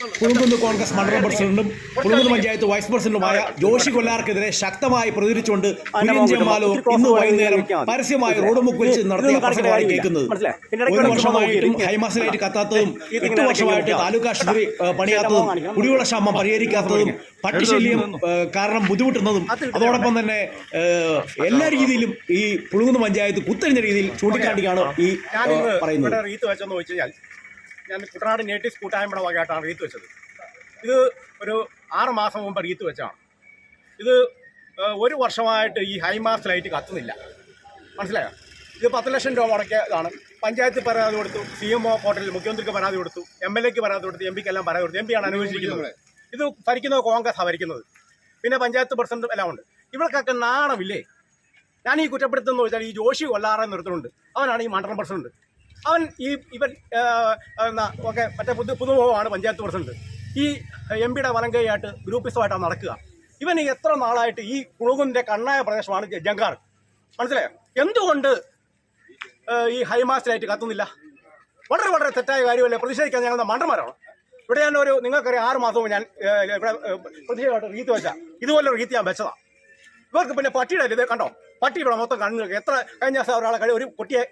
പുളുങ്കുന്ന് കോൺഗ്രസ് മണ്ഡലം പ്രസിഡന്റും പുളുങ്കുന്ന് പഞ്ചായത്ത് വൈസ് പ്രസിഡന്റുമായ ജോഷി കൊല്ലാർക്കെതിരെ ശക്തമായി പ്രതികരിച്ചുകൊണ്ട് മാലൂർ ഇന്ന് വൈകുന്നേരം പരസ്യമായി റോഡ് മുക്ക് വെച്ച് നടത്തിയ പ്രസംഗമാണ് കേൾക്കുന്നത് ഒരു വർഷമായിട്ടും ഹൈമാസിലായിട്ട് കത്താത്തതും എട്ട് വർഷമായിട്ട് താലൂക്ക് ആശുപത്രി പണിയാത്തതും കുടിവെള്ള ക്ഷാമം പരിഹരിക്കാത്തതും പട്ടിശല്യം കാരണം ബുദ്ധിമുട്ടുന്നതും അതോടൊപ്പം തന്നെ എല്ലാ രീതിയിലും ഈ പുളുങ്കുന്ന് പഞ്ചായത്ത് കുത്തഴിഞ്ഞ രീതിയിൽ ചൂണ്ടിക്കാട്ടിയാണ് ഈ പറയുന്നത്. ഞാൻ കുട്ടനാട് നേറ്റീവ്സ് കൂട്ടായ്മയുടെ വകയായിട്ടാണ് റീത്ത് വെച്ചത്. ഇത് ഒരു ആറ് മാസം മുമ്പ് റീത്ത് വെച്ചാണ് ഇത് ഒരു വർഷമായിട്ട് ഈ ഹൈമാസ് ലൈറ്റ് കത്തുന്നില്ല. മനസ്സിലായോ? ഇത് പത്ത് ലക്ഷം രൂപ മുടക്കിയ ഇതാണ്. പഞ്ചായത്തിൽ പരാതി കൊടുത്തു സി എം ഒ പോർട്ടലിൽ മുഖ്യമന്ത്രിക്ക് പരാതി കൊടുത്തു എം എൽ എക്ക് പരാതി കൊടുത്തു എം പിക്ക് എല്ലാം പരാതി കൊടുത്തു. എം പിയാണ് അനുവദിച്ചിരിക്കുന്നത്. ഇത് ഭരിക്കുന്നത് കോൺഗ്രസ് ഭരിക്കുന്നത്. പിന്നെ പഞ്ചായത്ത് പ്രസിഡന്റ് എല്ലാം ഉണ്ട്. ഇവർക്കൊക്കെ നാണമില്ലേ? ഞാൻ ഈ കുറ്റപ്പെടുത്തുന്ന ചോദിച്ചാൽ ഈ ജോഷി കൊല്ലാറെന്ന് നിർത്തുന്നുണ്ട് അവനാണ് ഈ മണ്ഡലം പ്രസിഡന്റ്. അവൻ ഈ ഇവൻ എന്നാ ഓക്കെ മറ്റേ പുതു പുതുമുഖമാണ് പഞ്ചായത്ത് പ്രസിഡന്റ്. ഈ എം പിയുടെ വലങ്കയായിട്ട് ഗ്രൂപ്പിസമായിട്ടാണ് നടക്കുക. ഇവൻ എത്ര നാളായിട്ട് ഈ കുളുകുന്റെ കണ്ണായ പ്രദേശമാണ് ജംഗാർ മനസ്സിലായോ? എന്തുകൊണ്ട് ഈ ഹൈമാസിലായിട്ട് കത്തുന്നില്ല? വളരെ വളരെ തെറ്റായ കാര്യമല്ലേ? പ്രതിഷേധിക്കാൻ ഞങ്ങളുടെ മണ്ടന്മാരാണ്. ഇവിടെ ഞാൻ ഒരു നിങ്ങൾക്കറിയാം ആറ് മാസം ഞാൻ ഇവിടെ പ്രതിഷേധമായിട്ട് റീത്ത് വെച്ച. ഇതുപോലെ റീത്ത് ഞാൻ വെച്ചതാണ് ഇവർക്ക് പിന്നെ പട്ടിയുടെ ഇത് കണ്ടോ? പട്ടി ഇവിടെ മൊത്തം കണ്ണു എത്ര കഴിഞ്ഞ ദിവസം ഒരാളെ കഴിഞ്ഞ ഒരു കുട്ടിയെ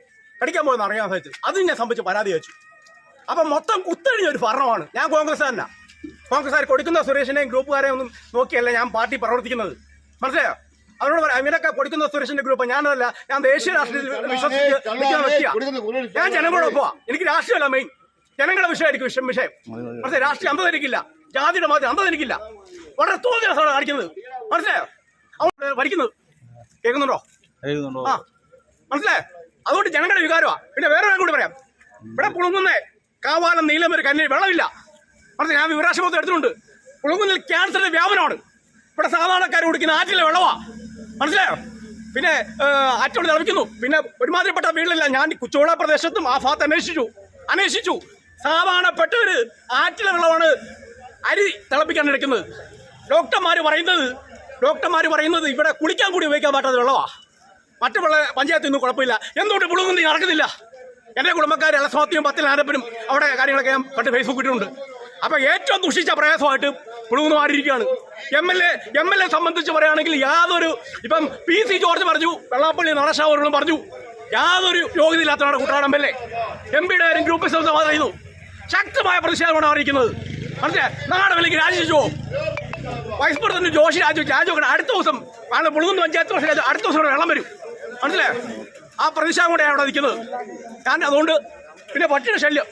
കടിക്കാൻ പോകുന്ന അറിയാൻ സാധിച്ചു അതും ഞാൻ സംബന്ധിച്ച് പരാതി വെച്ചു അപ്പൊ മൊത്തം കുത്തഴിഞ്ഞ ഒരു ഭരണമാണ് ഞാൻ കോൺഗ്രസ് തന്നെ കോൺഗ്രസ്സുകാർ കൊടുക്കുന്ന സുരേഷിനെയും ഗ്രൂപ്പുകാരെയും ഒന്നും നോക്കിയല്ല ഞാൻ പാർട്ടി പ്രവർത്തിക്കുന്നത്. മനസ്സിലായോ? അവരോട് പറയാം ഇവനൊക്കെ കൊടുക്കുന്ന സുരേഷിന്റെ ഗ്രൂപ്പ് ഞാനല്ല ഞാൻ ദേശീയ രാഷ്ട്രീയത്തിൽ വിശ്വസിച്ച് നിൽക്കുന്ന വ്യക്തിയാണ് ഞാൻ ജനങ്ങളോടൊപ്പമാ എനിക്ക് രാഷ്ട്രീയമല്ല മെയിൻ ജനങ്ങളുടെ വിഷയമായിരിക്കും വിഷയം വിഷയം. മനസ്സിലായി? രാഷ്ട്രീയ അന്തത എനിക്കില്ല ജാതിയുടെ മാത്രം അന്തത എനിക്കില്ല വളരെ തോന്നിയ സാധനം കാണിക്കുന്നത്. മനസ്സിലായോ? അവൻ വരിക്കുന്നത് കേൾക്കുന്നുണ്ടോ? ആ. മനസ്സിലായോ? അതുകൊണ്ട് ജനങ്ങളുടെ വികാരമാ. പിന്നെ വേറെ കൂടി പറയാം. ഇവിടെ പുളുങ്ങുന്നേ കാവാലം നീലം ഒരു കന്നി വെള്ളമില്ല. പറഞ്ഞു ഞാൻ വിവരാശബോധം എടുത്തിട്ടുണ്ട്. പുളുങ്ങുന്നിൽ ക്യാൻസറിന്റെ വ്യാപനമാണ്. ഇവിടെ സാധാരണക്കാർ കുടിക്കുന്ന ആറ്റിലെ വെള്ളമാ. മനസ്സിലായോ? പിന്നെ ആറ്റോട് തിളപ്പിക്കുന്നു. പിന്നെ ഒരുമാതിരിപ്പെട്ട വീട്ടിലില്ല ഞാൻ കുച്ചോള പ്രദേശത്തും ആ ഭാഗത്ത് അന്വേഷിച്ചു. അന്വേഷിച്ചു. സാധാരണപ്പെട്ടവര് ആറ്റിലെ വെള്ളമാണ് അരി തിളപ്പിക്കാൻ എടുക്കുന്നത്. ഡോക്ടർമാർ പറയുന്നത് ഡോക്ടർമാർ പറയുന്നത് ഇവിടെ കുളിക്കാൻ കൂടി ഉപയോഗിക്കാൻ പറ്റാത്ത വെള്ളമാ. മറ്റു വെള്ള പഞ്ചായത്തിൽ ഒന്നും കുഴപ്പമില്ല. എന്തുകൊണ്ട് പുളുകുന്തി നടക്കുന്നില്ല? എന്റെ കുടുംബക്കാർ ഇളസമത്തിയും പത്തിൽ ആരപ്പനും അവിടെ കാര്യങ്ങളൊക്കെ ഞാൻ പണ്ട് ഫേസ്ബുക്ക് ഇട്ടിട്ടുണ്ട്. അപ്പം ഏറ്റവും ദുഷിച്ച പ്രയാസമായിട്ട് പുളുകുന്ന് മാറിയിരിക്കുകയാണ്. M L A M L A സംബന്ധിച്ച് പറയുകയാണെങ്കിൽ യാതൊരു ഇപ്പം പി സി ജോർജ് പറഞ്ഞു വെള്ളാപ്പള്ളി നടശാവറുകളും പറഞ്ഞു യാതൊരു യോഗ്യതയില്ലാത്തവരുടെ Kuttanad M L A M പിയുടെ കാര്യം ഗ്രൂപ്പ് പറയുന്നു ശക്തമായ പ്രതിഷേധമാണ് അറിയിക്കുന്നത് മനസ്സിലായി? നാട് വിലക്ക് രാജിച്ചോ വൈസ് പ്രസിഡന്റ് ജോഷി രാജു രാജിവെക്കണം അടുത്ത ദിവസം ആണ് പുളുകുന്ന് പഞ്ചായത്ത് പക്ഷേ രാജി. അടുത്ത ദിവസം വെള്ളം വരും. മനസ്സിലായോ ആ പ്രതിഷേധം കൂടെയാണ് അവിടെ നിൽക്കുന്നത്. കാരണം അതുകൊണ്ട് പിന്നെ പട്ടിയുടെ ശല്യം.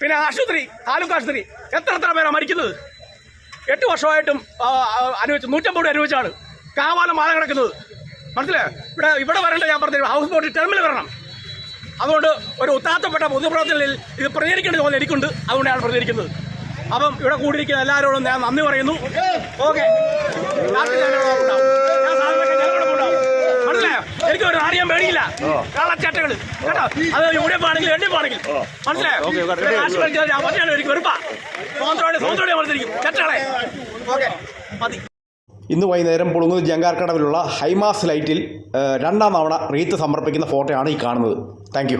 പിന്നെ ആശുപത്രി താലൂക്ക് ആശുപത്രി എത്ര എത്ര പേരാണ് മരിക്കുന്നത്? എട്ട് വർഷമായിട്ടും അനുവദിച്ചു നൂറ്റമ്പത് രൂപ അനുവദിച്ചാണ് കാവാലം മാല കിടക്കുന്നത്. മനസ്സിലേ ഇവിടെ ഇവിടെ വരേണ്ട ഞാൻ പറഞ്ഞു ഹൗസ് ബോട്ട് ടെർമിനൽ വരണം. അതുകൊണ്ട് ഒരു ഉത്താത്തപ്പെട്ട പൊതുപ്രവർത്തനങ്ങളിൽ ഇത് പ്രചരിക്കേണ്ടത് പോലെ എനിക്കുണ്ട്. അതുകൊണ്ടാണ് പ്രതികരിക്കുന്നത്. അപ്പം ഇവിടെ കൂടിയിരിക്കുന്ന എല്ലാവരോടും ഞാൻ നന്ദി പറയുന്നു. ഓക്കെ. അറിയാൻ കള്ളച്ചട്ടകൾ കേട്ടോ? അത് മനസ്സിലായോ? ഇവിടെ എനിക്ക് വെറുപ്പാ. സ്വതന്ത്രോടെ സ്വതന്ത്രോടെ മത്സരിക്കും ചട്ടകളെ ഓക്കെ. മതി. ഇന്ന് വൈകുന്നേരം പുളുങ്ങുന്നത് ജങ്കാർക്കടവിലുള്ള ഹൈമാസ് ലൈറ്റിൽ രണ്ടാം തവണ റീത്ത് സമർപ്പിക്കുന്ന ഫോട്ടോയാണ് ഈ കാണുന്നത്. താങ്ക്